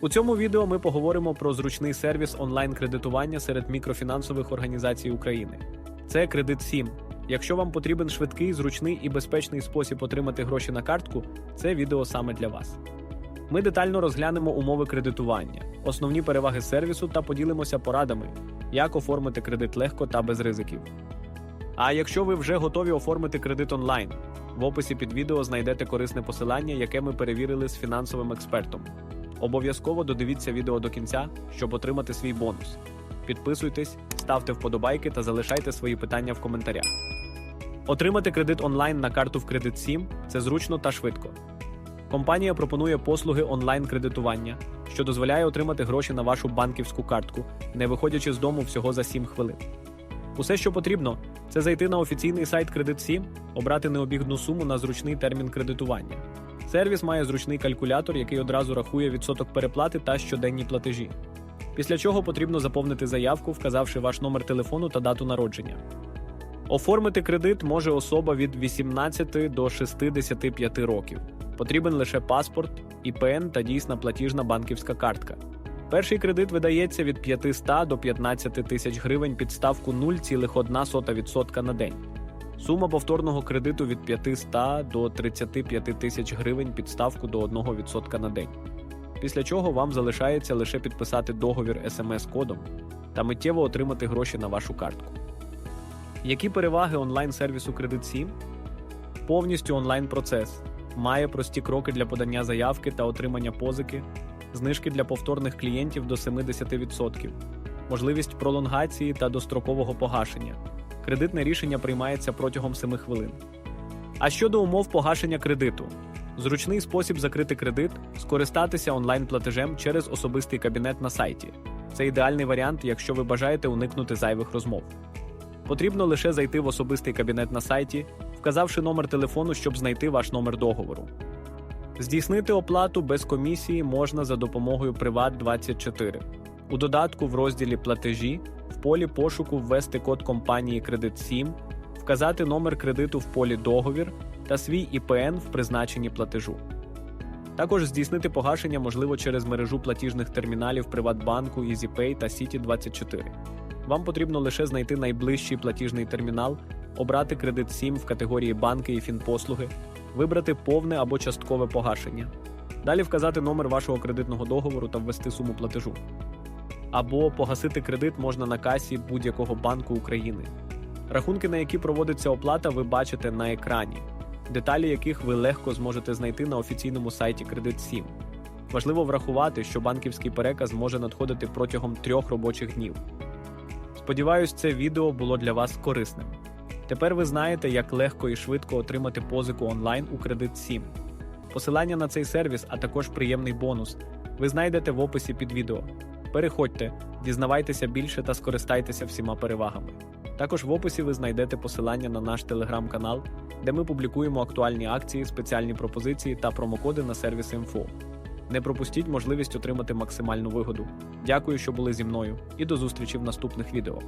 У цьому відео ми поговоримо про зручний сервіс онлайн-кредитування серед мікрофінансових організацій України. Це Кредит 7. Якщо вам потрібен швидкий, зручний і безпечний спосіб отримати гроші на картку, це відео саме для вас. Ми детально розглянемо умови кредитування, основні переваги сервісу та поділимося порадами, як оформити кредит легко та без ризиків. А якщо ви вже готові оформити кредит онлайн, в описі під відео знайдете корисне посилання, яке ми перевірили з фінансовим експертом. Обов'язково додивіться відео до кінця, щоб отримати свій бонус. Підписуйтесь, ставте вподобайки та залишайте свої питання в коментарях. Отримати кредит онлайн на карту в Кредит 7 – це зручно та швидко. Компанія пропонує послуги онлайн-кредитування, що дозволяє отримати гроші на вашу банківську картку, не виходячи з дому всього за 7 хвилин. Усе, що потрібно, це зайти на офіційний сайт Кредит 7, обрати необігну суму на зручний термін кредитування. Сервіс має зручний калькулятор, який одразу рахує відсоток переплати та щоденні платежі. Після чого потрібно заповнити заявку, вказавши ваш номер телефону та дату народження. Оформити кредит може особа від 18 до 65 років. Потрібен лише паспорт, ІПН та дійсна платіжна банківська картка. Перший кредит видається від 500 до 15 тисяч гривень під ставку 0,1% на день. Сума повторного кредиту від 500 до 35 тисяч гривень під ставку до 1% на день. Після чого вам залишається лише підписати договір смс-кодом та миттєво отримати гроші на вашу картку. Які переваги онлайн-сервісу Кредит 7? Повністю онлайн-процес. Має прості кроки для подання заявки та отримання позики, знижки для повторних клієнтів до 70%, можливість пролонгації та дострокового погашення. Кредитне рішення приймається протягом 7 хвилин. А щодо умов погашення кредиту, зручний спосіб закрити кредит скористатися онлайн-платежем через особистий кабінет на сайті. Це ідеальний варіант, якщо ви бажаєте уникнути зайвих розмов. Потрібно лише зайти в особистий кабінет на сайті, вказавши номер телефону, щоб знайти ваш номер договору. Здійснити оплату без комісії можна за допомогою Приват24. У додатку в розділі Платежі в полі пошуку ввести код компанії Кредит 7, вказати номер кредиту в полі Договір та свій ІПН в призначенні платежу. Також здійснити погашення можливо через мережу платіжних терміналів Приватбанку, EasyPay та City24. Вам потрібно лише знайти найближчий платіжний термінал, обрати кредит 7 в категорії банки і фінпослуги, вибрати повне або часткове погашення. Далі вказати номер вашого кредитного договору та ввести суму платежу. Або погасити кредит можна на касі будь-якого банку України. Рахунки, на які проводиться оплата, ви бачите на екрані, деталі яких ви легко зможете знайти на офіційному сайті Кредит 7. Важливо врахувати, що банківський переказ може надходити протягом трьох робочих днів. Сподіваюсь, це відео було для вас корисним. Тепер ви знаєте, як легко і швидко отримати позику онлайн у Кредит 7. Посилання на цей сервіс, а також приємний бонус, ви знайдете в описі під відео. Переходьте, дізнавайтеся більше та скористайтеся всіма перевагами. Також в описі ви знайдете посилання на наш телеграм-канал, де ми публікуємо актуальні акції, спеціальні пропозиції та промокоди на сервіс інфо. Не пропустіть можливість отримати максимальну вигоду. Дякую, що були зі мною, і до зустрічі в наступних відео.